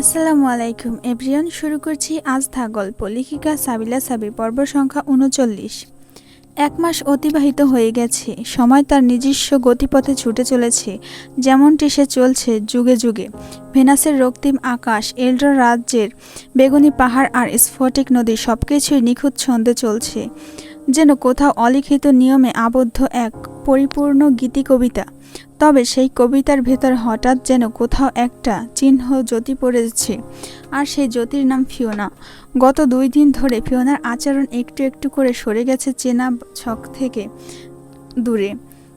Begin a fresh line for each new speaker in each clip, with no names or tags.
আসসালামু আলাইকুম, এভরিওয়ান শুরু করছি আজ আস্থা গল্প, লেখিকা সাবিলা সাবি পর্ব সংখ্যা উনচল্লিশ। এক মাস অতিবাহিত হয়ে গেছে, সময় তার নিজস্ব গতিপথে ছুটে চলেছে, যেমনটি সে চলছে যুগে যুগে। ভেনাসের রক্তিম আকাশ, এলড্রা রাজ্যের বেগুনি পাহাড় আর স্ফটিক নদী সব কিছুই নিখুঁত ছন্দে চলছে। যেন কোথাও অলিখিত নিয়মে আবদ্ধ এক পরিপূর্ণ গীতি কবিতা তবে সেই কবিতার ভেতর হঠাৎ যেন কোথাও একটা চিহ্ন জ্যোতি পড়েছে, আর সেই জ্যোতির নাম ফিওনা। গত দুই দিন ধরে ফিওনার আচরণ একটু একটু করে সরে গেছে চেনা ছক থেকে দূরে।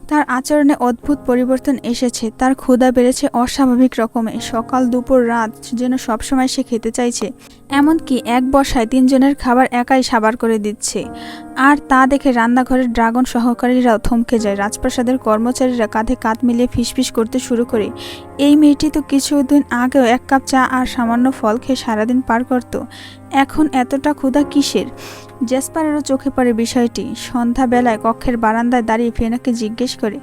তার আচরণে অদ্ভুত পরিবর্তন এসেছে। তার ক্ষুধা বেড়েছে অস্বাভাবিক রকমে। সকাল, দুপুর, রাত যেন সবসময় সে খেতে চাইছে। এমনকি এক বসায় তিনজনের খাবার একাই সাবার করে দিচ্ছে। আর তা দেখে রান্নাঘরের ড্রাগন সহকারীরাও থমকে যায়। রাজপ্রাসাদের কর্মচারীরা কাঁধে কাঁধ মিলিয়ে ফিসফিস করতে শুরু করে। এই মেয়েটি তো কিছুদিন আগেও এক কাপ চা আর সামান্য ফল খেয়ে সারাদিন পার করত। এখন এতটা ক্ষুধা কিসের? জেসপারেরও চোখে পড়ে বিষয়টি। সন্ধ্যাবেলায় কক্ষের বারান্দায় দাঁড়িয়ে ফিওনাকে জিজ্ঞেস করে,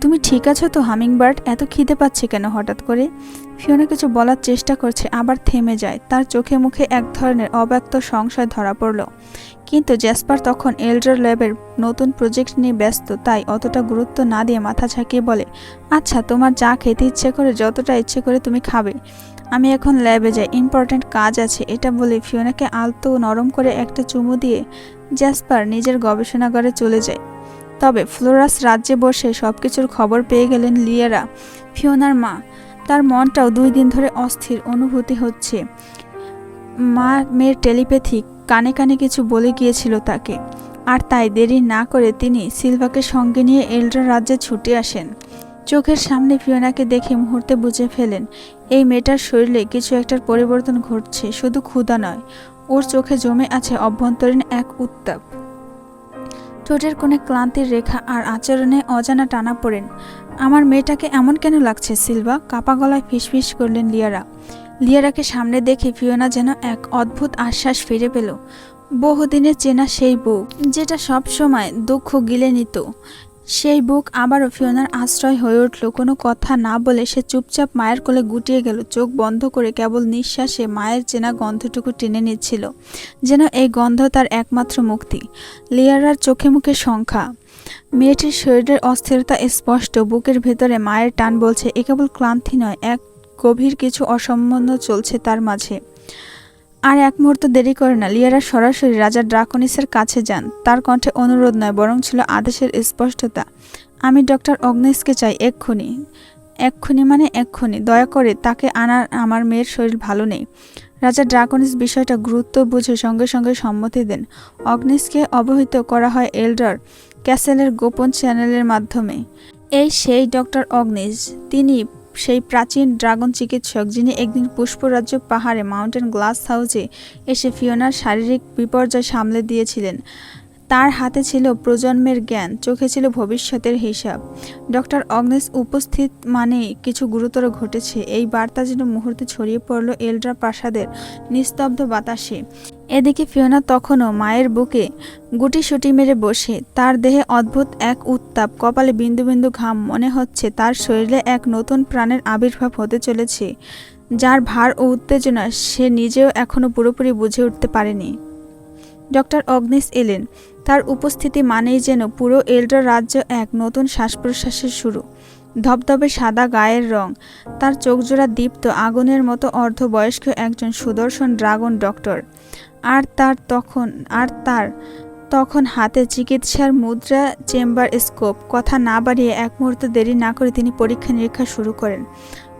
তুমি ঠিক আছো তো, হামিংবার্ড? এত খিদে পাচ্ছে কেন হঠাৎ করে? ফিওনা কিছু বলার চেষ্টা করছে, আবার থেমে যায়। তার চোখে মুখে এক ধরনের অব্যক্ত সংশয় ধরা পড়ল। কিন্তু জ্যাসপার তখন এল্ডার ল্যাবের নতুন প্রজেক্ট নিয়ে ব্যস্ত, তাই অতটা গুরুত্ব না দিয়ে মাথা ঝাঁকিয়ে বলে আচ্ছা তোমার যা খেতে ইচ্ছে করে, যতটা ইচ্ছে করে তুমি খাবে। আমি এখন ল্যাবে যাই ইম্পর্ট্যান্ট কাজ আছে, এটা বলে ফিওনাকে আলতো নরম করে একটা চুমু দিয়ে জ্যাসপার নিজের গবেষণাগারে চলে যায়। তবে ফ্লোরাস রাজ্যে বসে সব কিছুর খবর পেয়ে গেলেন লিয়ারা, ফিওনার মা। তার মনটাও দুই দিন ধরে অস্থির অনুভূতি হচ্ছে। মা মেয়ের টেলিপ্যাথিক, কানে কানে কিছু বলে গিয়েছিল তাকে। আর তাই দেরি না করে তিনি সিলভাকে সঙ্গে নিয়ে এল্ড্রা রাজ্যে ছুটে আসেন। চোখের সামনে ফিওনাকে দেখে মুহূর্তে বুঝে ফেলেন, এই মেয়েটার শরীরে কিছু একটার পরিবর্তন ঘটছে, শুধু ক্ষুধা নয়, ওর চোখে জমে আছে অভ্যন্তরীণ এক উত্তাপ। ঠোঁটের কোণে ক্লান্তির রেখা আর আচরণে অজানা টানা পড়েন, আমার মেয়েটাকে এমন কেন লাগছে, সিলভা? কাপা গলায় ফিসফিস করলেন লিয়ারা। লিয়ারাকে সামনে দেখে ফিওনা যেন এক অদ্ভুত আশ্বাস ফিরে পেল, বহুদিনের চেনা সেই বউ, যেটা সব সময় দুঃখ গিলে নিত। সেই বুক আবারও ফিওনার আশ্রয় হয়ে উঠল। কোনো কথা না বলে সে চুপচাপ মায়ের কোলে গুটিয়ে গেল। চোখ বন্ধ করে কেবল নিঃশ্বাসে মায়ের চেনা গন্ধটুকু টেনে নিচ্ছিল, যেন এই গন্ধ তার একমাত্র মুক্তি। লিয়ারার চোখে মুখে সংখ্যা মেয়েটির শরীরের অস্থিরতা স্পষ্ট। বুকের ভেতরে মায়ের টান বলছে, এ কেবল ক্লান্তি নয়, এক গভীর কিছু অসম্বন্ধ চলছে তার মাঝে। আর এক মুহূর্ত দেরি করে না। লিয়ারা সরাসরি রাজা ড্রাকনিসের কাছে যান। তার কণ্ঠে অনুরোধ নয়, বরং ছিল আদেশের স্পষ্টতা। আমি ডক্টর অগ্নিসকে চাই, এক্ষুনি। এক্ষুনি মানে এক্ষুনি। দয়া করে তাকে আনার আমার মেয়ের শরীর ভালো নেই। রাজা ড্রাকনিস বিষয়টা গুরুত্ব বুঝে সঙ্গে সঙ্গে সম্মতি দেন। অগ্নিসকে অবহিত করা হয় এল্ডার ক্যাসেলের গোপন চ্যানেলের মাধ্যমে। এই সেই ডক্টর অগ্নিস তিনি সেই প্রাচীন ড্রাগন চিকিৎসক যিনি একদিন পুষ্পরাজ্য পাহাড়ে মাউন্টেন গ্লাস হাউসে এসে ফিওনার শারীরিক বিপর্যয় সামলে দিয়েছিলেন। তার হাতে ছিল প্রজন্মের জ্ঞান, চোখে ছিল ভবিষ্যতের হিসাব। ডক্টর অগ্নেশ উপস্থিত মানে কিছু গুরুতর ঘটেছে। এই বার্তা যেন মুহূর্তে ছড়িয়ে পড়ল এলড্রা প্রাসাদের নিস্তব্ধ বাতাসে। এদিকে ফিওনা তখনও মায়ের বুকে গুটিসুটি মেরে বসে। তার দেহে অদ্ভুত এক উত্তাপ, কপালে বিন্দু বিন্দু ঘাম, মনে হচ্ছে তার শরীরে এক নতুন প্রাণের আবির্ভাব হতে চলেছে, যার ভার ও উত্তেজনা সে নিজেও এখনও পুরোপুরি বুঝে উঠতে পারেনি। ডক্টর অগ্নিস এলেন। তার উপস্থিতি মানেই যেন পুরো এল্ডার রাজ্য এক নতুন শ্বাস প্রশ্বাসের শুরু। ধবধবে সাদা গায়ের রং, তার চোখজোড়া দীপ্ত আগুনের মতো অর্ধবয়স্ক একজন সুদর্শন ড্রাগন ডক্টর। আর তার তখন, আর তার তখন হাতে চিকিৎসার মুদ্রা চেম্বার স্কোপ। কথা না বাড়িয়ে এক মুহূর্ত দেরি না করে তিনি পরীক্ষা নিরীক্ষা শুরু করেন।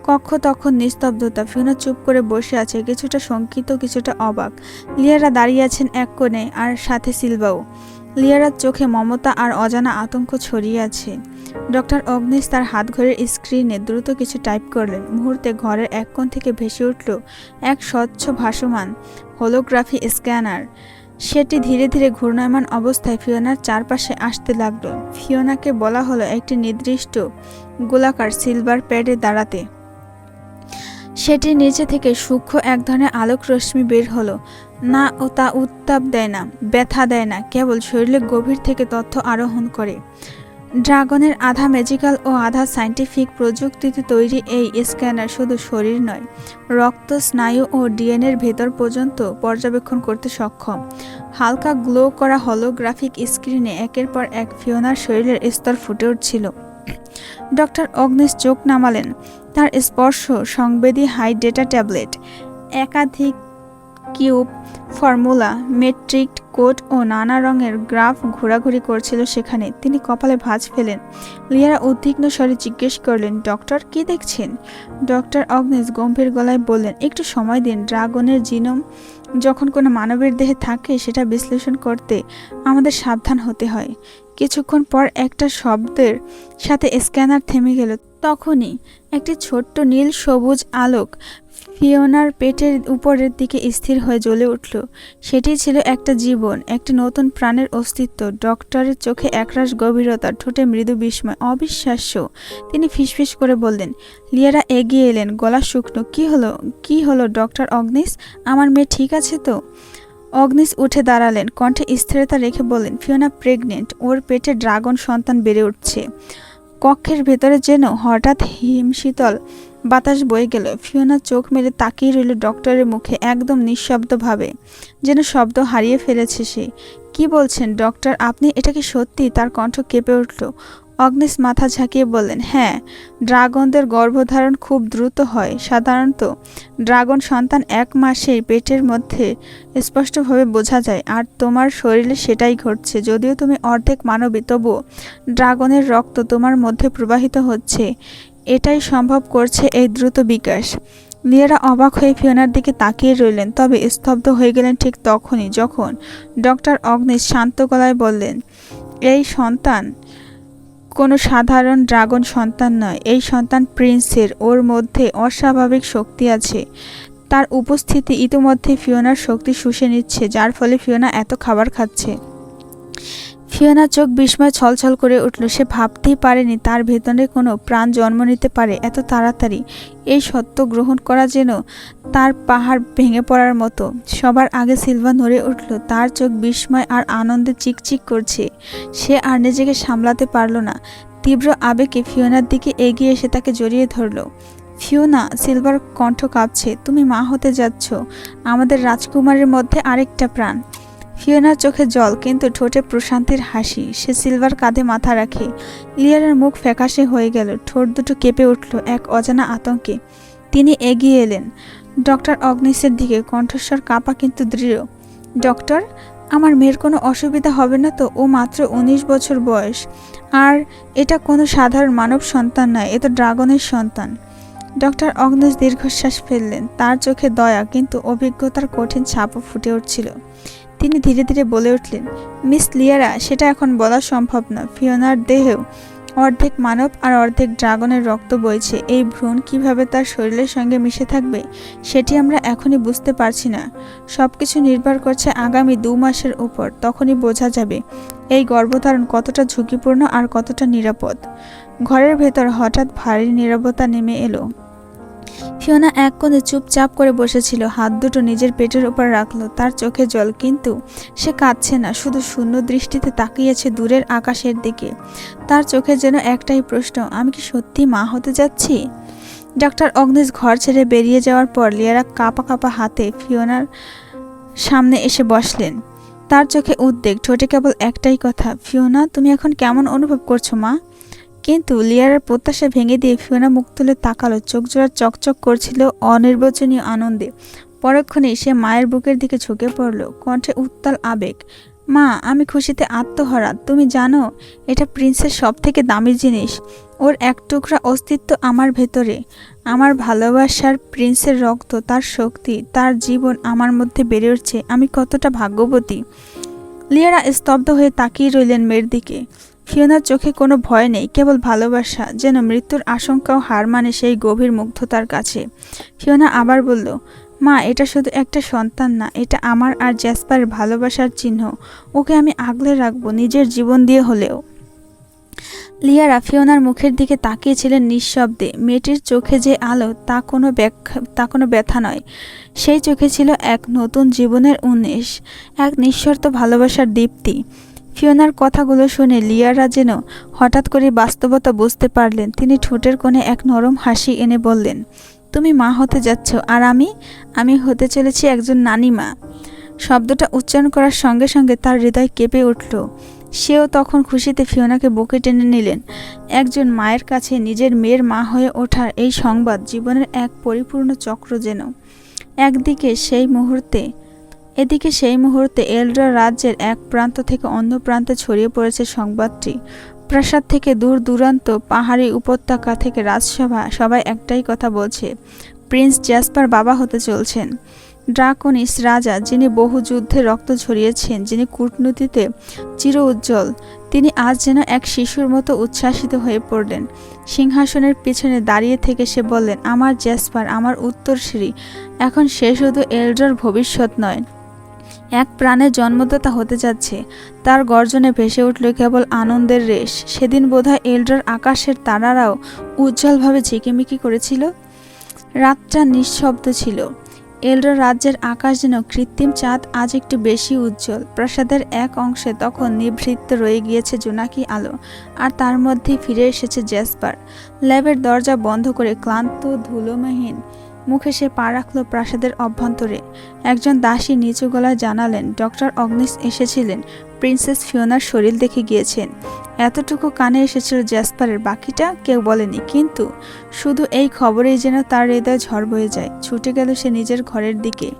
কক্ষ তখন নিস্তব্ধতা। ফিনো চুপ করে বসে আছে, কিছুটা শঙ্কিত, কিছুটা অবাক। লিয়ারা দাঁড়িয়ে আছেন এক কোণে আর সাথে সিলভাও। লিয়ারার চোখে মমতা আর অজানা আতঙ্ক ছড়িয়ে আছে। ডক্টর অগ্নিশ তার হাত ঘরের স্ক্রিনে দ্রুত কিছু টাইপ করলেন। মুহূর্তে ঘরের এক কোণ থেকে ভেসে উঠল এক স্বচ্ছ ভাসমান হোলোগ্রাফি স্ক্যানার সেটি ধীরে ধীরে ঘূর্ণায়মান অবস্থায় ফিওনার চারপাশে আসতে লাগল। ফিওনাকে বলা হলো একটি নির্দিষ্ট গোলাকার সিলভার প্যাডে দাঁড়াতে। সেটির নিচে থেকে সূক্ষ্ম এক ধরনের আলোক রশ্মি বের হলো। না, ও তা উত্তাপ দেয় না, ব্যথা দেয় না, কেবল শরীরে গভীর থেকে তথ্য আরোহণ করে। ড্রাগনের আধা ম্যাজিক্যাল ও আধা সায়েন্টিফিক প্রযুক্তিতে তৈরি এই স্ক্যানার শুধু শরীর নয়, রক্ত, স্নায়ু ও ডিএনএর ভেতর পর্যন্ত পর্যবেক্ষণ করতে সক্ষম। হালকা গ্লো করা হলোগ্রাফিক স্ক্রিনে একের পর এক ফিওনার শরীরের স্তর ফুটে উঠছিল। ডক্টর অগ্নিশ চোখ নামালেন। তার স্পর্শ সংবেদী হাই ডেটা ট্যাবলেট, একাধিক কিউব ফর্মুলা, মেট্রিক কোড ও নানা রঙের গ্রাফ ঘোরাঘুরি করছিল সেখানে। তিনি কপালে ভাঁজ ফেলেন। লিয়ারা উদ্বিগ্ন স্বরে জিজ্ঞেস করলেন, ডক্টর, কি দেখছেন? ডক্টর অগ্নেশ গম্ভীর গলায় বললেন, একটু সময় দিন, ড্রাগনের জিনোম যখন কোনো মানবের দেহে থাকে সেটা বিশ্লেষণ করতে আমাদের সাবধান হতে হয়। কিছুক্ষণ পর একটা শব্দের সাথে স্ক্যানার থেমে গেল। তখনই একটি ছোট্ট নীল সবুজ আলোক ফিওনার পেটের উপরের দিকে স্থির হয়ে জ্বলে উঠল। সেটি ছিল একটা জীবন, একটি নতুন প্রাণের অস্তিত্ব। ডক্টরের চোখে একরাশ গভীরতা, ঠোঁটে মৃদু বিস্ময়, অবিশ্বাস্য। তিনি ফিসফিস করে বললেন, লিয়ারা এগিয়ে এলেন, গলা শুকনো। কি হলো? কি হলো, ডক্টর অগ্নিস? আমার মেয়ে ঠিক আছে তো? অগ্নিস উঠে দাঁড়ালেন, কণ্ঠে স্থিরতা রেখে বললেন, ফিওনা প্রেগনেন্ট, ওর পেটে ড্রাগন সন্তান বেড়ে উঠছে। কক্ষের ভেতরে যেন হঠাৎ হিমশীতল বাতাস বয়ে গেল। ফিওনা চোখ মেলে তাকিয়ে রইল ডক্টরের মুখে, একদম নিঃশব্দভাবে। যেন শব্দ হারিয়ে ফেলেছে সে। কি বলছেন, ডক্টর? আপনি এটাকে সত্যি? তার কণ্ঠ কেঁপে উঠল। অগ্নিস মাথা ঝাঁকিয়ে বললেন হ্যাঁ ড্রাগনদের গর্ভধারণ খুব দ্রুত হয়। সাধারণত ড্রাগন সন্তান এক মাসেই পেটের মধ্যে স্পষ্টভাবে বোঝা যায়, আর তোমার শরীরে সেটাই ঘটছে। যদিও তুমি অর্ধেক মানবী, তবুও ড্রাগনের রক্ত তোমার মধ্যে প্রবাহিত হচ্ছে। এটাই সম্ভব করছে এই দ্রুত বিকাশ। লিয়ারা অবাক হয়ে ফিওনার দিকে তাকিয়ে রইলেন, তবে স্তব্ধ হয়ে গেলেন ঠিক তখনই, যখন ডক্টর অগ্নিশ শান্ত গলায় বললেন, এই সন্তান কোনো সাধারণ ড্রাগন সন্তান নয়, এই সন্তান প্রিন্সের। ওর মধ্যে অস্বাভাবিক শক্তি আছে। তার উপস্থিতি ইতিমধ্যে ফিওনার শক্তি শুষে নিচ্ছে, যার ফলে ফিওনা এত খাবার খাচ্ছে। ফিওনার চোখ বিস্ময় ছলছল করে উঠল। সে ভাবতেই পারেনি তার ভেতরে কোনো প্রাণ জন্ম নিতে পারে এত তাড়াতাড়ি। এই সত্য গ্রহণ করা যেন তার পাহাড় ভেঙে পড়ার মতো। সবার আগে সিলভা নড়ে উঠল। তার চোখ বিস্ময় আর আনন্দে চিকচিক করছে। সে আর নিজেকে সামলাতে পারল না। তীব্র আবেগে ফিওনার দিকে এগিয়ে এসে তাকে জড়িয়ে ধরল। ফিওনা, সিলভার কণ্ঠ কাঁপছে, তুমি মা হতে যাচ্ছ। আমাদের রাজকুমারের মধ্যে আরেকটা প্রাণ। ফিওনার চোখে জল, কিন্তু ঠোঁটে প্রশান্তির হাসি। সে সিলভার কাঁধে মাথা রাখে। লিয়ারের মুখ ফ্যাকাশে হয়ে গেল। ঠোঁট দুটো কেঁপে উঠল এক অজানা আতঙ্কে। তিনি এগিয়ে এলেন। ডক্টর অগ্নিসের দিকে। কণ্ঠস্বর কাঁপা কিন্তু দৃঢ়। ডক্টর, আমার মেয়ের কোনো অসুবিধা হবে না তো? ও মাত্র উনিশ বছর বয়স। আর এটা কোনো সাধারণ মানব সন্তান নয়, এ তো ড্রাগনের সন্তান। ডক্টর অগ্নেশ দীর্ঘশ্বাস ফেললেন। তার চোখে দয়া, কিন্তু অভিজ্ঞতার কঠিন ছাপও ফুটে উঠছিল। তিনি ধীরে ধীরে বলে উঠলেন, মিস লিয়ারা, সেটা এখন বলা সম্ভব না। ফিওনার দেহেও অর্ধেক মানব আর অর্ধেক ড্রাগনের রক্ত বইছে। এই ভ্রূণ কীভাবে তার শরীরের সঙ্গে মিশে থাকবে, সেটি আমরা এখনই বুঝতে পারছি না। সব কিছু নির্ভর করছে আগামী দু মাসের উপর। তখনই বোঝা যাবে, এই গর্ভধারণ কতটা ঝুঁকিপূর্ণ আর কতটা নিরাপদ। ঘরের ভেতর হঠাৎ ভারী নীরবতা নেমে এলো। ফিওনা এক কোণে চুপচাপ করে বসেছিল, হাত দুটো নিজের পেটের উপর রাখল, তার চোখে জল, কিন্তু সে কাঁদছে না, শুধু শূন্য দৃষ্টিতে তাকিয়েছে দূরের আকাশের দিকে। তার চোখে যেন একটাই প্রশ্ন, আমি কি সত্যি মা হতে যাচ্ছি? ডক্টর অগ্নিশ ঘর ছেড়ে বেরিয়ে যাওয়ার পর লিয়ারা কাপা কাপা হাতে ফিওনার সামনে এসে বসলেন। তার চোখে উদ্বেগ, ঠোঁটে কেবল একটাই কথা, ফিওনা, তুমি এখন কেমন অনুভব করছ মা? কিন্তু লিয়ারের প্রত্যাশা ভেঙে দিয়ে ফিওনা মুখ তুলে তাকালো, চোখ জোড়া চকচক করছিল অনির্বচনীয় আনন্দে। পরক্ষণে সে মায়ের বুকের দিকে ঝুঁকে পড়ল, কণ্ঠে উত্তাল আবেগ। মা, আমি খুশিতে আত্মহারা, তুমি জানো, এটা প্রিন্সের সব থেকে দামি জিনিস। ওর এক টুকরা অস্তিত্ব আমার ভেতরে। আমার ভালোবাসার প্রিন্সের রক্ত, তার শক্তি, তার জীবন আমার মধ্যে বেড়ে উঠছে, আমি কতটা ভাগ্যবতী? লিয়ারা স্তব্ধ হয়ে তাকিয়ে রইলেন মেয়ের দিকে। ফিওনার চোখে কোনো ভয় নেই, কেবল ভালোবাসা। যেন মৃত্যুর আশঙ্কাও হার মানে সেই গভীর মুগ্ধতার কাছে। ফিওনা আবার বলল, মা, এটা শুধু একটা সন্তান না, এটা আমার আর জ্যাসপারের ভালোবাসার চিহ্ন। ওকে আমি আগলে রাখব, নিজের জীবন দিয়ে হলেও। লিয়ারা ফিওনার মুখের দিকে তাকিয়েছিলেন নিঃশব্দে। মেয়েটির চোখে যে আলো, তা কোনো ব্যাখ্যা, তা কোনো ব্যথা নয়। সেই চোখে ছিল এক নতুন জীবনের উন্মেষ, এক নিঃশর্ত ভালোবাসার দীপ্তি। ফিওনার কথাগুলো শুনে লিয়ারা যেন হঠাৎ করে বাস্তবতা বুঝতে পারলেন। তিনি ঠোঁটের কোণে এক নরম হাসি এনে বললেন, তুমি মা হতে যাচ্ছ, আর আমি? আমি হতে চলেছি একজন নানিমা। শব্দটা উচ্চারণ করার সঙ্গে সঙ্গে তার হৃদয় কেঁপে উঠল। সেও তখন খুশিতে ফিওনাকে বুকে টেনে নিলেন। একজন মায়ের কাছে নিজের মেয়ের মা হয়ে ওঠার এই সংবাদ জীবনের এক পরিপূর্ণ চক্র যেন। একদিকে সেই মুহূর্তে এদিকে সেই মুহূর্তে এলড্রা রাজ্যের এক প্রান্ত থেকে অন্য প্রান্তে ছড়িয়ে পড়েছে সংবাদটি। প্রাসাদ থেকে দূর দূরান্ত পাহাড়ি উপত্যকা থেকে রাজসভা, সবাই একটাই কথা বলছে, প্রিন্স জ্যাসপার বাবা হতে চলছেন। ড্রাকনিস রাজা, যিনি বহু যুদ্ধে রক্ত ঝরিয়েছেন, যিনি কূটনীতিতে চির উজ্জ্বল, তিনি আজ যেন এক শিশুর মতো উচ্ছ্বাসিত হয়ে পড়লেন। সিংহাসনের পিছনে দাঁড়িয়ে থেকে সে বললেন, আমার জ্যাসপার, আমার উত্তরসূরি এখন সে শুধু এলডার ভবিষ্যৎ নয়। এক প্রাণের জন্মদাতা হতে যাচ্ছে। তার গর্জনে ভেসে উঠল কেবল আনন্দের রেশ। সেদিন বোধহয় এলডার আকাশের তারারাও উজ্জ্বলভাবে ঝিকিমিকি করেছিল। রাতটা নিঃশব্দ ছিল। এলডার রাজ্যের আকাশ যেন কৃত্রিম চাঁদ, আজ একটু বেশি উজ্জ্বল। প্রাসাদের এক অংশে তখন নিভৃত্ত রয়ে গিয়েছে জোনাকি আলো, আর তার মধ্যে ফিরে এসেছে জ্যাসপার। ল্যাবের দরজা বন্ধ করে ক্লান্ত, ধুলোমহীন মুখে সে পা রাখল প্রাসাদের অভ্যন্তরে। একজন দাসী নিচু গলায় জানালেন, ডক্টর অগ্নিস এসেছিলেন, প্রিন্সেস ফিওনার শরীর দেখে গিয়েছেন। এতটুকু কানে এসেছিল জ্যাসপারের বাকিটা, কেউ বলেনি। কিন্তু শুধু এই খবরেই যেন তার হৃদয় ঝড় বয়ে যায়। ছুটে গেল সে নিজের ঘরের দিকে।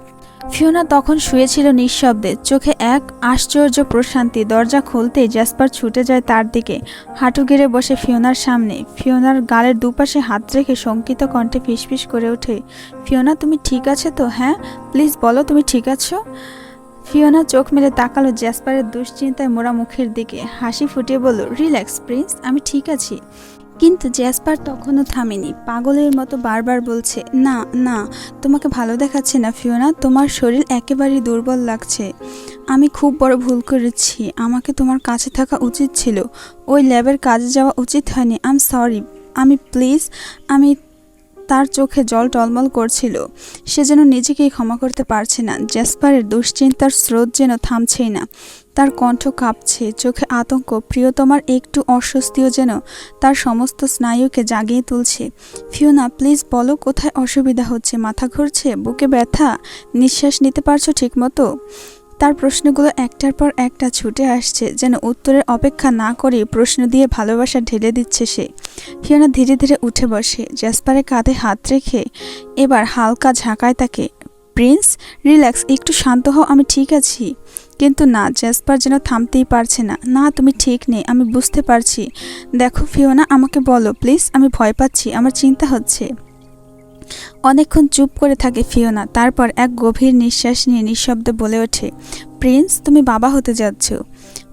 ফিওনা তখন শুয়েছিল নিঃশব্দে। চোখে এক আশ্চর্য প্রশান্তি। দরজা খুলতেই জ্যাসপার ছুটে যায় তার দিকে। হাঁটু গেড়ে বসে ফিওনার সামনে। ফিওনার গালের দুপাশে হাত রেখে শঙ্কিত কণ্ঠে ফিসফিস করে ওঠে, ফিওনা, তুমি ঠিক আছে তো? হ্যাঁ? প্লিজ বলো তুমি ঠিক আছো? ফিওনা চোখ মেলে তাকালো জ্যাসপারের দুশ্চিন্তায় মোড়া মুখের দিকে। হাসি ফুটিয়ে বলল, রিল্যাক্স প্রিন্স, আমি ঠিক আছি। কিন্তু জ্যাসপার তখনও থামেনি। পাগলের মতো বারবার বলছে, না না, তোমাকে ভালো দেখাচ্ছে না ফিওনা, তোমার শরীর একেবারেই দুর্বল লাগছে। আমি খুব বড় ভুল করেছি, আমাকে তোমার কাছে থাকা উচিত ছিল। ওই ল্যাবের কাজে যাওয়া উচিত হয়নি, আম সরি। আমি, প্লিজ, আমি তার চোখে জল টলমল করছিল। সে যেন নিজেকেই ক্ষমা করতে পারছে না। জ্যাসপারের দুশ্চিন্তার স্রোত যেন থামছেই না। তার কণ্ঠ কাঁপছে, চোখে আতঙ্ক। প্রিয়তমার একটু অস্বস্তিও যেন তার সমস্ত স্নায়ুকে জাগিয়ে তুলছে। ফিওনা, প্লিজ বলো কোথায় অসুবিধা হচ্ছে? মাথা ঘুরছে? বুকে ব্যথা? নিঃশ্বাস নিতে পারছ ঠিকমতো? তার প্রশ্নগুলো একটার পর একটা ছুটে আসছে, যেন উত্তরের অপেক্ষা না করে প্রশ্ন দিয়ে ভালোবাসা ঢেলে দিচ্ছে সে। ফিওনা ধীরে ধীরে উঠে বসে জ্যাসপারের কাঁধে হাত রেখে এবার হালকা ঝাঁকায় তাকে, প্রিন্স, রিল্যাক্স, একটু শান্ত হও, আমি ঠিক আছি। কিন্তু না জ্যাসপার যেন থামতেই পারছে না। না, তুমি ঠিক নেই, আমি বুঝতে পারছি। দেখো ফিওনা, আমাকে বলো, প্লিজ, আমি ভয় পাচ্ছি, আমার চিন্তা হচ্ছে। অনেকক্ষণ চুপ করে থাকে ফিওনা, তারপর এক গভীর নিঃশ্বাস নিয়ে নিঃশব্দে বলে ওঠে, প্রিন্স, তুমি বাবা হতে যাচ্ছ।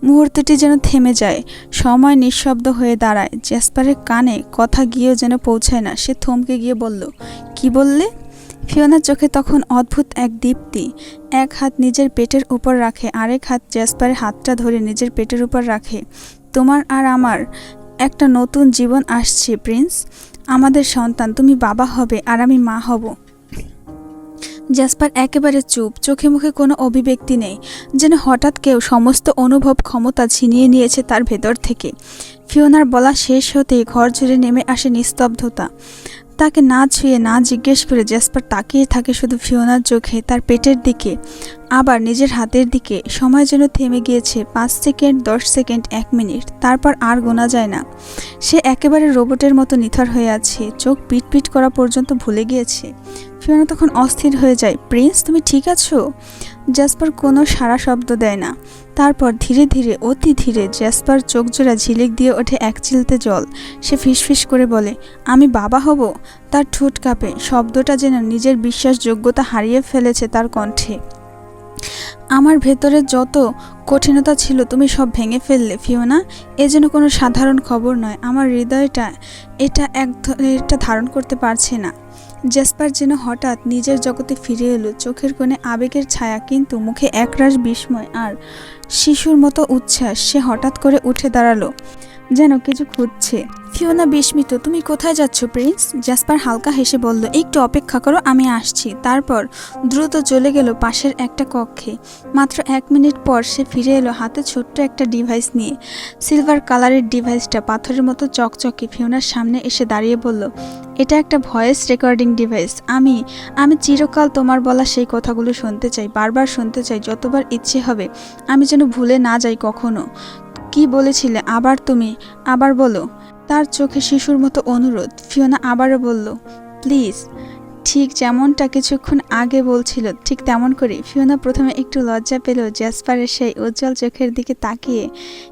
মুহূর্তটি যেন থেমে যায়, সময় নিঃশব্দ হয়ে দাঁড়ায়। জ্যাসপারের কানে কথা গিয়েও যেন পৌঁছায় না, সে থমকে গিয়ে বলল, কি বললে? ফিওনার চোখে তখন অদ্ভুত এক দীপ্তি। এক হাত নিজের পেটের উপর রাখে, আরেক হাত জ্যাসপারের হাতটা ধরে নিজের পেটের উপর রাখে। তোমার আর আমার একটা নতুন জীবন আসছে, প্রিন্স। আমাদের সন্তান, তুমি বাবা হবে আর আমি মা হব। জ্যাসপার একেবারে চুপ, চোখে মুখে কোনো অভিব্যক্তি নেই, যেন হঠাৎ কেউ সমস্ত অনুভব ক্ষমতা ছিনিয়ে নিয়েছে তার ভেতর থেকে। ফিওনার বলা শেষ হতেই ঘর জুড়ে নেমে আসে নিস্তব্ধতা। তাকে না ছুঁয়ে, না জিজ্ঞেস করে জ্যাসপার তাকিয়ে থাকে শুধু ফিওনার চোখে, তার পেটের দিকে। আবার নিজের হাতের দিকে। সময় যেন থেমে গিয়েছে পাঁচ সেকেন্ড, দশ সেকেন্ড, এক মিনিট। তারপর আর গোনা যায় না। সে একেবারে রোবটের মতো নিথর হয়ে আছে। চোখ পিটপিট পিট করা পর্যন্ত ভুলে গিয়েছে। ফিওনা তখন অস্থির হয়ে যায়, প্রিন্স, তুমি ঠিক আছো? জ্যাসপার কোনো সারা শব্দ দেয় না। তারপর ধীরে ধীরে, অতি ধীরে জ্যাসপার চোখ জোড়া ঝিলিক দিয়ে ওঠে এক চিলতে জল। সে ফিসফিস করে বলে, আমি বাবা হব? তার ঠোঁট কাঁপে, শব্দটা যেন নিজের বিশ্বাসযোগ্যতা হারিয়ে ফেলেছে তার কণ্ঠে। আমার ভেতরে যত কঠিনতা ছিল, তুমি সব ভেঙে ফেললে, ফিওনা। এ যেন কোনো সাধারণ খবর নয়। আমার হৃদয়টা এটা এক এটা ধারণ করতে পারছে না। জেসপার যেন হঠাৎ নিজের জগতে ফিরে এলো, চোখের কোণে আবেগের ছায়া, কিন্তু মুখে একরাশ বিস্ময় আর শিশুর মতো উচ্ছ্বাস। সে হঠাৎ করে উঠে দাঁড়াল। যেন কিছু খুঁজছে। ফিওনা বিস্মিত, তুমি কোথায় যাচ্ছ, প্রিন্স? জাসপার হালকা হেসে বলল, একটু অপেক্ষা করো, আমি আসছি। তারপর দ্রুত চলে গেল পাশের একটা কক্ষে। মাত্র এক মিনিট পর সে ফিরে এলো হাতে ছোট্ট একটা ডিভাইস নিয়ে। সিলভার কালারের ডিভাইসটা পাথরের মতো চকচকে ফিওনার সামনে এসে দাঁড়িয়ে বলল, এটা একটা ভয়েস রেকর্ডিং ডিভাইস। আমি আমি চিরকাল তোমার বলা সেই কথাগুলো শুনতে চাই, বারবার শুনতে চাই, যতবার ইচ্ছে হবে। আমি যেন ভুলে না যাই কখনো। কি বলেছিলে? আবার তুমি? আবার বলো। তার চোখে শিশুর মতো অনুরোধ। ফিওনা আবারও বলল, প্লিজ। ঠিক যেমনটা কিছুক্ষণ আগে বলছিল, ঠিক তেমন করে ফিওনা প্রথমে একটু লজ্জা পেল, জ্যাসপারের সেই উজ্জ্বল চোখের দিকে তাকিয়ে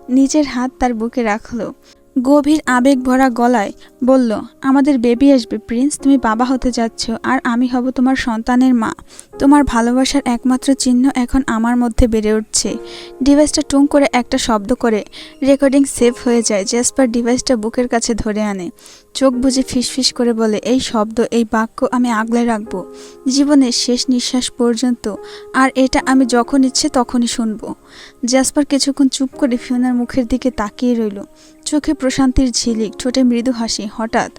নিজের হাত তার বুকে রাখল। গভীর আবেগ ভরা গলায় বলল, আমাদের বেবি আসবে, প্রিন্স। তুমি বাবা হতে যাচ্ছ, আর আমি হব তোমার সন্তানের মা। তোমার ভালোবাসার একমাত্র চিহ্ন এখন আমার মধ্যে বেড়ে উঠছে। ডিভাইসটা টুং করে একটা শব্দ করে রেকর্ডিং সেভ হয়ে যায়। জেসপার ডিভাইসটা বুকের কাছে ধরে আনে। চোখ বুজে ফিসফিস করে বলে, এই শব্দ, এই বাক্য আমি আগলে রাখব। জীবনের শেষ নিঃশ্বাস পর্যন্ত। আর এটা আমি যখন ইচ্ছে তখনই শুনব। জ্যাসপার কিছুক্ষণ চুপ করে ফিওনার মুখের দিকে তাকিয়ে রইল। চোখে প্রশান্তির ঝিলিক, ঠোঁটে মৃদু হাসি। হঠাৎ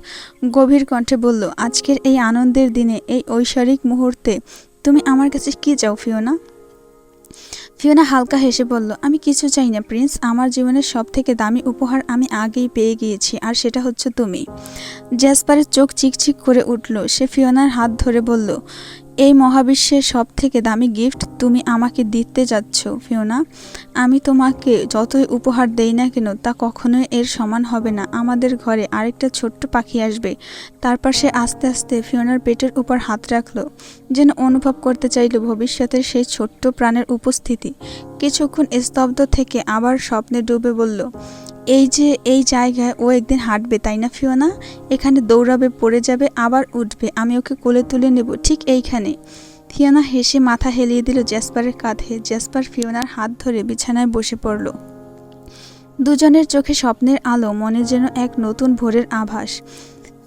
গভীর কণ্ঠে বলল, আজকের এই আনন্দের দিনে, এই ঐশ্বরিক মুহূর্তে তুমি আমার কাছে কি চাও ফিওনা? ফিওনা হালকা হেসে বলল, আমি কিছু চাই না, প্রিন্স। আমার জীবনের সব থেকে দামি উপহার আমি আগেই পেয়ে গিয়েছি, আর সেটা হচ্ছে তুমি। জ্যাসপারের চোখ চিকচিক করে উঠল। সে ফিওনার হাত ধরে বলল এই মহাবিশ্বের সব থেকে দামি গিফট তুমি আমাকে দিতে যাচ্ছ, ফিওনা। আমি তোমাকে যতই উপহার দেই না কেন, তা কখনোই এর সমান হবে না। আমাদের ঘরে আরেকটা ছোট্ট পাখি আসবে। তারপর সে আস্তে আস্তে ফিওনার পেটের উপর হাত রাখল, যেন অনুভব করতে চাইল ভবিষ্যতের সেই ছোট্ট প্রাণের উপস্থিতি। কিছুক্ষণ স্তব্ধ থেকে আবার স্বপ্নে ডুবে বলল এই যে এই জায়গায় ও একদিন হাঁটবে, তাই না ফিওনা? এখানে দৌড়াবে, পড়ে যাবে, আবার উঠবে। আমি ওকে কোলে তুলে নেব, ঠিক এইখানে। ফিওনা হেসে মাথা হেলিয়ে দিল জ্যাসপারের কাঁধে। জ্যাসপার ফিওনার হাত ধরে বিছানায় বসে পড়ল। দুজনের চোখে স্বপ্নের আলো, মনে যেন এক নতুন ভোরের আভাস।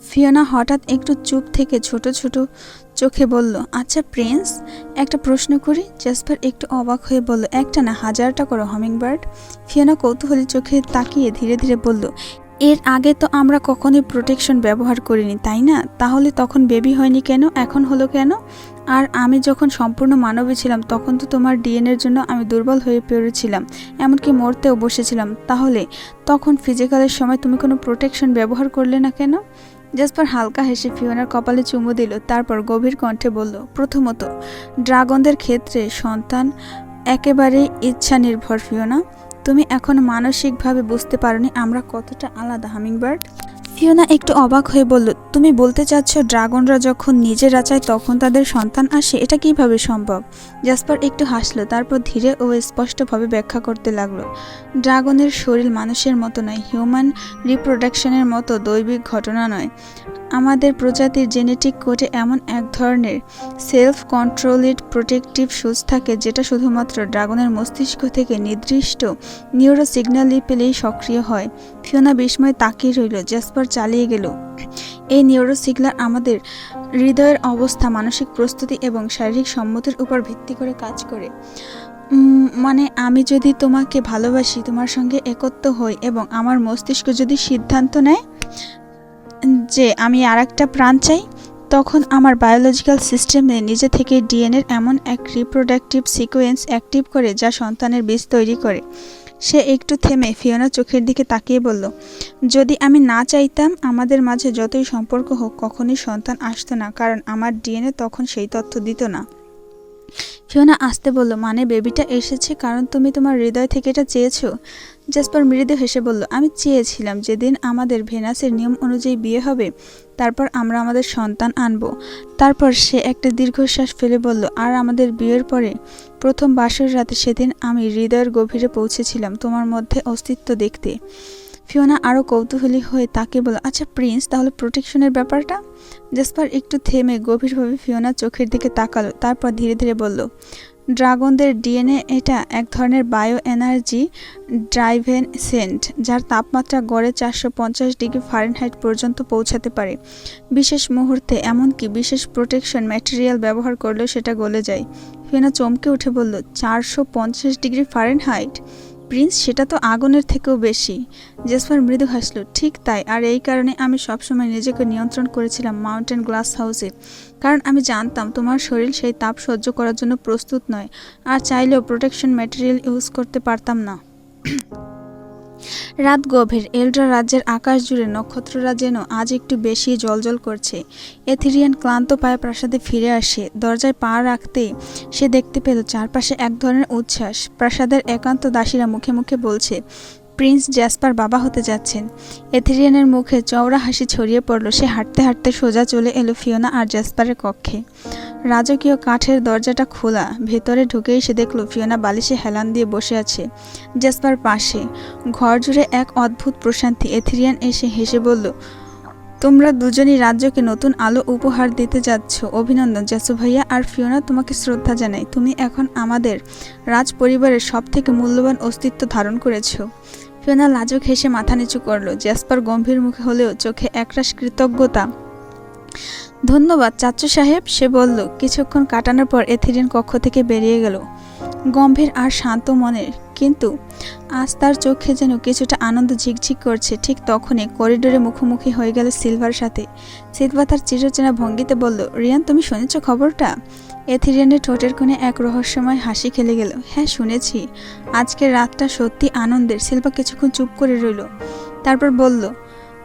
ফিওনা হঠাৎ একটু চুপ থেকে ছোট ছোট চোখে বলল আচ্ছা প্রিন্স। একটা প্রশ্ন করি জাসপার একটু অবাক হয়ে বলল, একটা না, হাজারটা করো, হামিংবার্ড। ফিওনা কৌতূহলী চোখে তাকিয়ে ধীরে ধীরে বলল, এর আগে তো আমরা কখনোই প্রোটেকশন ব্যবহার করিনি, তাই না? তাহলে তখন বেবি হয়নি কেন? এখন হলো কেন? আর আমি যখন সম্পূর্ণ মানবী ছিলাম, তখন তো তোমার ডিএনএর জন্য আমি দুর্বল হয়ে পড়েছিলাম, এমনকি মরতেও বসেছিলাম। তাহলে তখন ফিজিক্যালের সময় তুমি কোনো প্রোটেকশন ব্যবহার করলে না কেন? জাসপার হালকা হেসে ফিওনার কপালে চুমু দিল, তারপর গভীর কণ্ঠে বলল, প্রথমত, ড্রাগনদের ক্ষেত্রে সন্তান একেবারেই ইচ্ছা নির্ভর ফিওনা। তুমি এখন মানসিকভাবে বুঝতে পারোনি আমরা কতটা আলাদা, হামিংবার্ড? ফিওনা একটু অবাক হয়ে বলল, তুমি বলতে চাচ্ছ ড্রাগনরা যখন নিজেরা চায় তখন তাদের সন্তান আসে? এটা কীভাবে সম্ভব? জাসপার একটু হাসলো, তারপর ধীরে ও স্পষ্টভাবে ব্যাখ্যা করতে লাগল। ড্রাগনের শরীর মানুষের মতো নয় হিউম্যান রিপ্রোডাকশনের মতো দৈবিক ঘটনা নয়। আমাদের প্রজাতির জেনেটিক কোডে এমন এক ধরনের সেলফ কন্ট্রোলেড প্রোটেকটিভ সুচ থাকে যেটা শুধুমাত্র ড্রাগনের মস্তিষ্ক থেকে নির্দিষ্ট নিউরো সিগন্যাল পেলেই সক্রিয় হয়। ফিওনা বিস্ময়ে তাকিয়ে রইল জ্যাসপার চালিয়ে গেল। এই নিউরো সিগন্যাল আমাদের হৃদয়ের অবস্থা, মানসিক প্রস্তুতি এবং শারীরিক সম্মতির উপর ভিত্তি করে কাজ করে। মানে আমি যদি তোমাকে ভালোবাসি, তোমার সঙ্গে একত্র হই এবং আমার মস্তিষ্ক যদি সিদ্ধান্ত নেয় যে আমি আর একটা প্রাণ চাই, তখন আমার বায়োলজিক্যাল সিস্টেমে নিজে থেকে ডিএনএর এমন এক রিপ্রোডাক্টিভ সিকোয়েন্স অ্যাক্টিভ করে যা সন্তানের বীজ তৈরি করে। সে একটু থেমে ফিওনা চোখের দিকে তাকিয়ে বলল, যদি আমি না চাইতাম, আমাদের মাঝে যতই সম্পর্ক হোক, কখনই সন্তান আসতো না, কারণ আমার ডিএনএ তখন সেই তথ্য দিত না। ফিওনা আসতে বলল মানে বেবিটা এসেছে কারণ তুমি তোমার হৃদয় থেকে এটা চেয়েছো? জাসপার মৃদু হেসে বলল, আমি চেয়েছিলাম যেদিন আমাদের ভেনাসের নিয়ম অনুযায়ী বিয়ে হবে, তারপর আমরা আমাদের সন্তান আনব। তারপর সে একটা দীর্ঘশ্বাস ফেলে বলল, আর আমাদের বিয়ের পরে, প্রথম বাসর রাতে সেদিন আমি হৃদয়ের গভীরে পৌঁছেছিলাম তোমার মধ্যে অস্তিত্ব দেখতে। ফিওনা আরও কৌতূহলী হয়ে তাকে বলল আচ্ছা প্রিন্স, তাহলে প্রোটেকশনের ব্যাপারটা? জাসপার একটু থেমে গভীরভাবে ফিওনার চোখের দিকে তাকালো, তারপর ধীরে ধীরে বলল ড্রাগনদের ডিএনএ এটা এক ধরনের বায়ো এনার্জি ড্রাইভেন সেন্ট, যার তাপমাত্রা গড়ে চারশো পঞ্চাশ ডিগ্রি ফারেনহাইট পর্যন্ত পৌঁছাতে পারে। বিশেষ মুহূর্তে এমনকি বিশেষ প্রোটেকশন ম্যাটেরিয়াল ব্যবহার করলেও সেটা গলে যায়। ফেনা চমকে উঠে বলল, চারশো পঞ্চাশ ডিগ্রি ফারেনহাইট? প্রিন্স সেটা তো আগুনের থেকেও বেশি। জেসপার মৃদু হাসল, ঠিক তাই, আর এই কারণে আমি সবসময় নিজেকে নিয়ন্ত্রণ করেছিলাম মাউন্টেন গ্লাস হাউসে। কারণ আমি জানতাম তোমার শরীর সেই তাপ সহ্য করার জন্য প্রস্তুত নয়, আর চাইলেও প্রোটেকশন ম্যাটেরিয়াল ইউজ করতে পারতাম না। রাত গভীর, এলড্রা রাজ্যের আকাশ জুড়ে নক্ষত্ররা যেন আজ একটু বেশি জলজল করছে। এথিরিয়ান ক্লান্ত পায়ে প্রাসাদে ফিরে আসে। দরজায় পা রাখতে সে দেখতে পেল চারপাশে এক ধরনের উচ্ছ্বাস। প্রাসাদের একান্ত দাসীরা মুখে মুখে বলছে, প্রিন্স জ্যাসপার বাবা হতে যাচ্ছেন। এথিরিয়ানের মুখে চওড়া হাসি ছড়িয়ে পড়ল। সে হাঁটতে হাঁটতে সোজা চলে এলো ফিওনা আর জ্যাসপারের কক্ষে। রাজকীয় কাঠের দরজাটা খোলা। ভেতরে ঢুকেই সে দেখল ফিওনা বালিশে হেলান দিয়ে বসে আছে জেসপার পাশে। ঘর জুড়ে এক অদ্ভুত প্রশান্তি। এথিরিয়ান এসে হেসে বলল, তোমরা দুজনই রাজ্যকে নতুন আলো উপহার দিতে যাচ্ছ। অভিনন্দন জাসু ভাইয়া। আর ফিওনা, তোমাকে শ্রদ্ধা জানাই। তুমি এখন আমাদের রাজ পরিবারের সব থেকে মূল্যবান অস্তিত্ব ধারণ করেছ। ফিওনা লাজুক হেসে মাথা নিচু করল। জ্যাসপার গম্ভীর মুখে হলেও চোখে একরাশ কৃতজ্ঞতা ধন্যবাদ, চাচু সাহেব। সে বলল, কিছুক্ষণ কাটানোর পর এথিরিয়ান কক্ষ থেকে বেরিয়ে গেল। গম্ভীর আর শান্ত মনের। কিন্তু আজ তার চোখে যেন কিছুটা আনন্দ ঝিকঝিক করছে। ঠিক তখনই করিডোরে মুখোমুখি হয়ে গেল সিলভার সাথে। সিলভা তার চিরচেনা ভঙ্গিতে বলল, রিয়ান, তুমি শুনেছ খবরটা? এথিরিয়ানের ঠোঁটের কোণে এক রহস্যময় হাসি খেলে গেল। হ্যাঁ শুনেছি। আজকের রাতটা সত্যি আনন্দের। সিলভা কিছুক্ষণ চুপ করে রইল। তারপর বলল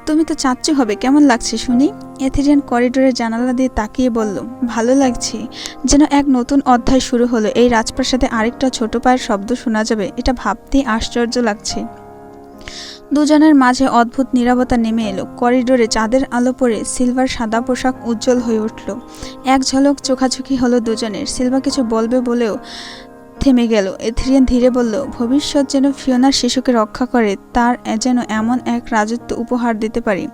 তুমি তো চাচ্চু হবে, কেমন লাগছে শুনি? এথিরিয়ান করিডোরের জানালা দিয়ে তাকিয়ে বলল, ভালো লাগছে। যেন এক নতুন অধ্যায় শুরু হলো। এই রাজপ্রাসাদে আরেকটা ছোট পায়ের শব্দ শোনা যাবে। এটা ভাবতেই আশ্চর্য লাগছে। দুজনের মাঝে অদ্ভুত নীরবতা নেমে এলো। করিডোরে চাঁদের আলো পড়ে সিলভার সাদা পোশাক উজ্জ্বল হয়ে উঠল। এক ঝলক চোখাচোখি হলো দুজনের। সিলভা কিছু বলবে বলেও থেমে গেল। এথিরিয়ান ধীরে বলল, ভবিষ্যৎ যেন ফিওনার শিশুকে রক্ষা করে, তার যেন এমন এক রাজত্ব উপহার দিতে পারি,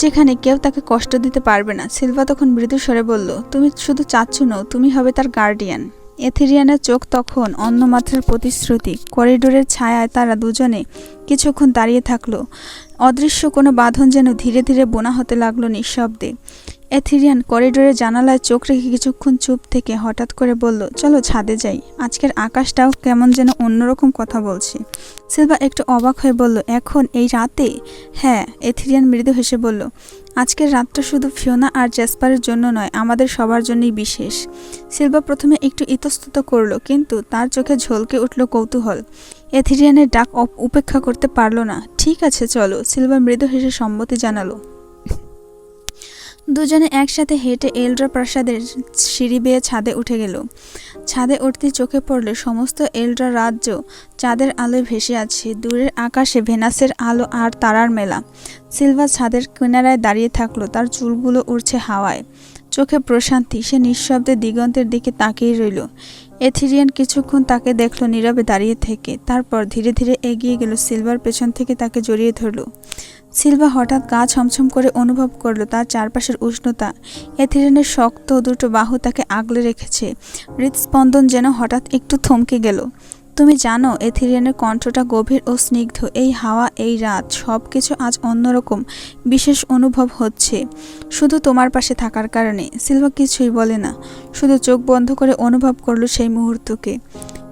যেখানে কেউ তাকে কষ্ট দিতে পারবে না। সিলভা তখন মৃদু স্বরে বলল, তুমি শুধু চাচ্ছ নও তুমি হবে তার গার্ডিয়ান। এথিরিয়ানের চোখ তখন অন্য মাত্রার প্রতিশ্রুতি, করিডোরের ছায়ায় তারা দুজনে কিছুক্ষণ দাঁড়িয়ে থাকল। অদৃশ্য কোনো বাঁধন যেন ধীরে ধীরে বোনা হতে লাগল নিঃশব্দে। এথিরিয়ান করিডোরে জানালায় চোখ রেখে কিছুক্ষণ চুপ থেকে হঠাৎ করে বলল, চলো ছাদে যাই। আজকের আকাশটাও কেমন যেন অন্যরকম কথা বলছে। সিলভা একটু অবাক হয়ে বলল, এখন এই রাতে? হ্যাঁ এথিরিয়ান মৃদু হেসে বলল, আজকের রাতটা শুধু ফিওনা আর জ্যাসপারের জন্য নয়, আমাদের সবার জন্যই বিশেষ। সিলভা প্রথমে একটু ইতস্তত করল, কিন্তু তার চোখে ঝলকে উঠল কৌতূহল। এথিরিয়ানের ডাক উপেক্ষা করতে পারল না। ঠিক আছে, চলো, সিলভা মৃদু হেসে সম্মতি জানালো। দুজনে একসাথে হেঁটে এলড্রা প্রাসাদের সিঁড়ি বেয়ে ছাদে উঠে গেল। ছাদে উঠতে চোখে পড়ল সমস্ত এলড্রা রাজ্য চাঁদের আলোয় ভেসে আছে। দূরের আকাশে ভেনাসের আলো আর তারার মেলা। সিলভা ছাদের কিনারায় দাঁড়িয়ে থাকল, তার চুলগুলো উড়ছে হাওয়ায়। চোখে প্রশান্তি, সে নিঃশব্দে দিগন্তের দিকে তাকিয়ে রইল। এথিরিয়ান কিছুক্ষণ তাকে দেখল নীরবে দাঁড়িয়ে থেকে, তারপর ধীরে ধীরে এগিয়ে গেল। সিলভার পেছন থেকে তাকে জড়িয়ে ধরল। সিলভা হঠাৎ গা ছমছম করে অনুভব করল তার চারপাশের উষ্ণতা। এথিরিয়ানের শক্ত দুটো বাহু তাকে আগলে রেখেছে। হৃদস্পন্দন যেন হঠাৎ একটু থমকে গেল। তুমি জানো এথিরিয়ানের কণ্ঠটা গভীর ও স্নিগ্ধ। এই হাওয়া, এই রাত সব কিছু আজ অন্যরকম, বিশেষ অনুভব হচ্ছে। শুধু তোমার পাশে থাকার কারণে সিলভা কিছুই বলে না। শুধু চোখ বন্ধ করে অনুভব করল সেই মুহূর্তকে।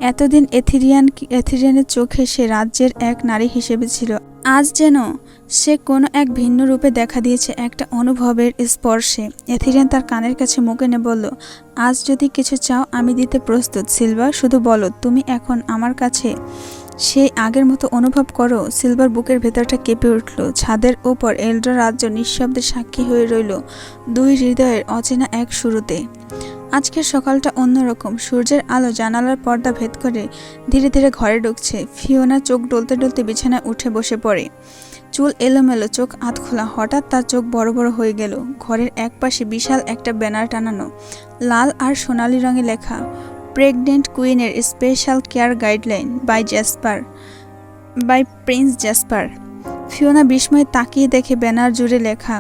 এতদিন এথিরিয়ান এথিরিয়ানের চোখে সে রাজ্যের এক নারী হিসেবে ছিল। আজ যেন সে কোনো এক ভিন্ন রূপে দেখা দিয়েছে একটা অনুভবের স্পর্শে। এথিরিয়ান তার কানের কাছে মুখ এনে বলল, আজ যদি কিছু চাও, আমি দিতে প্রস্তুত, সিলভার। শুধু বলো, তুমি এখন আমার কাছে সেই আগের মতো অনুভব করো। সিলভার বুকের ভেতরটা কেঁপে উঠল। ছাদের ওপর এলড্রা রাজ্য নিঃশব্দে সাক্ষী হয়ে রইল দুই হৃদয়ের অচেনা এক শুরুতে। আজকের সকালটা অন্যরকম। সূর্যের আলো জানালার পর্দা ভেদ করে ধীরে ধীরে ঘরে ঢুকছে। ফিওনা চোখ ডলতে ডলতে বিছানায় উঠে বসে পড়ে। চুল এলোমেলো, চোখ আধ খোলা হঠাৎ তার চোখ বড় বড় হয়ে গেল। ঘরের এক পাশে বিশাল একটা ব্যানার টানানো। লাল আর সোনালি রঙে লেখা, pregnant কুইনের special care guideline by Jasper, by prince Jasper. Fiona বিস্ময়ে তাকিয়ে দেখে ব্যানার জুড়ে লেখা,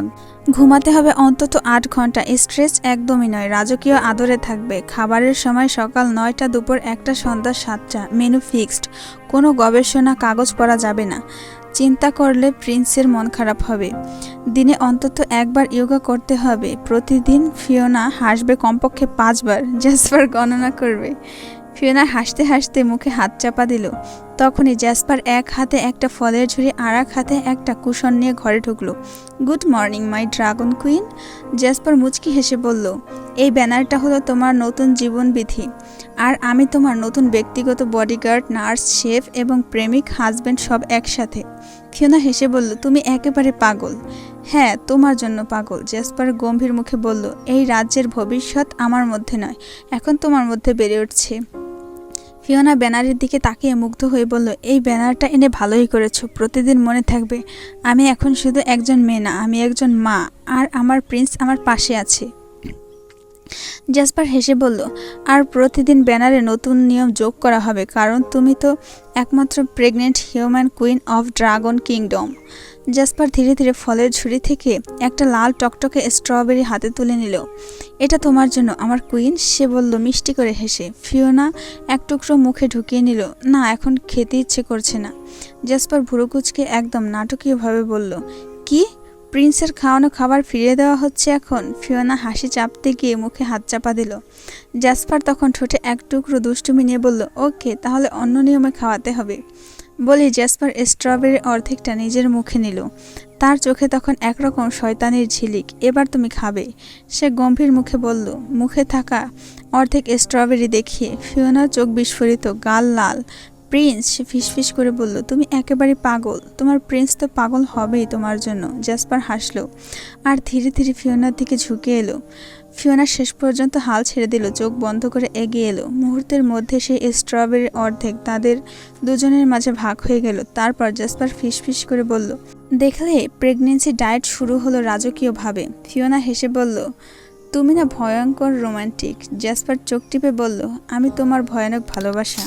ঘুমাতে হবে অন্তত আট ঘণ্টা। স্ট্রেস একদমই নয়। রাজকীয় আদরে থাকবে। খাবারের সময় সকাল নয়টা দুপুর একটা সন্ধ্যা সাতটা। Menu fixed. কোনো গবেষণা কাগজ পড়া যাবে না। চিন্তা করলে প্রিন্সের মন খারাপ হবে। দিনে অন্তত একবার ইয়োগা করতে হবে। প্রতিদিন ফিওনা হাসবে কমপক্ষে পাঁচবার। জাসপার গণনা করবে। ফিওনা হাসতে হাসতে মুখে হাত চাপা দিল। তখনই জ্যাসপার এক হাতে একটা ফলের ঝুড়ি আর এক হাতে একটা কুশন নিয়ে ঘরে ঢুকলো। Good morning, my dragon queen. Jasper মুচকি হেসে বলল, এই ব্যানারটা হলো তোমার নতুন জীবনবিধি। আর আমি তোমার নতুন ব্যক্তিগত বডিগার্ড, নার্স, শেফ এবং প্রেমিক, হাজব্যান্ড সব একসাথে। ফিওনা হেসে বলল, তুমি একেবারে পাগল। হ্যাঁ তোমার জন্য পাগল। জ্যাসপার গম্ভীর মুখে বলল, এই রাজ্যের ভবিষ্যৎ আমার মধ্যে নয়, এখন তোমার মধ্যে বেড়ে উঠছে। ফিওনা ব্যানারের দিকে তাকিয়ে মুগ্ধ হয়ে বলল, এই ব্যানারটা এনে ভালোই করেছ, প্রতিদিন মনে থাকবে। আমি এখন শুধু একজন মেয়ে না, আমি একজন মা, আর আমার প্রিন্স আমার পাশে আছে। জাসপার হেসে বলল, আর প্রতিদিন ব্যানারে নতুন নিয়ম যোগ করা হবে, কারণ তুমি তো একমাত্র pregnant human queen of dragon kingdom. Jasper ধীরে ধীরে ফলের ঝুড়ি থেকে একটা লাল টকটকে স্ট্রবেরি হাতে তুলে নিল। এটা তোমার জন্য, আমার কুইন, সে বলল মিষ্টি করে হেসে। ফিওনা এক টুকরো মুখে ঢুকিয়ে নিল। না, এখন খেতে ইচ্ছে করছে না। জাসপার ভুরুকুচকে একদম নাটকীয়ভাবে বলল, কি? প্রিন্সের খাওয়ানো খাবার ফিরিয়ে দেওয়া হচ্ছে এখন? ফিওনা হাসি চাপতে গিয়ে মুখে হাত চাপা দিল। জাসপার তখন ঠোঁটে এক টুকরো দুষ্টুমি নিয়ে বলল, ওকে, তাহলে অন্য নিয়মে খাওয়াতে হবে। বলি জ্যাসপার স্ট্রবেরি অর্ধেকটা নিজের মুখে নিল। তার চোখে তখন একরকম শয়তানির ঝিলিক। এবার তুমি খাবে। সে গম্ভীর মুখে বলল, মুখে থাকা অর্ধেক স্ট্রবেরি দেখিয়ে ফিওনার চোখ বিস্ফোরিত, গাল লাল। প্রিন্স ফিসফিস করে বলল, তুমি একেবারে পাগল। তোমার প্রিন্স তো পাগল হবেই তোমার জন্য। জ্যাসপার হাসলো। আর ধীরে ধীরে ফিওনার দিকে ঝুঁকে এলো। ফিওনা শেষ পর্যন্ত হাল ছেড়ে দিল, চোখ বন্ধ করে এগিয়ে এলো। মুহূর্তের মধ্যে সেই স্ট্রবেরির অর্ধেক তাদের দুজনের মাঝে ভাগ হয়ে গেল। তারপর জাসপার ফিসফিস করে বলল, দেখলে প্রেগনেন্সি ডায়েট শুরু হলো রাজকীয়ভাবে। ফিওনা হেসে বলল, তুমি না ভয়ঙ্কর রোমান্টিক জাসপার চোখ টিপে বলল, আমি তোমার ভয়ানক ভালোবাসা।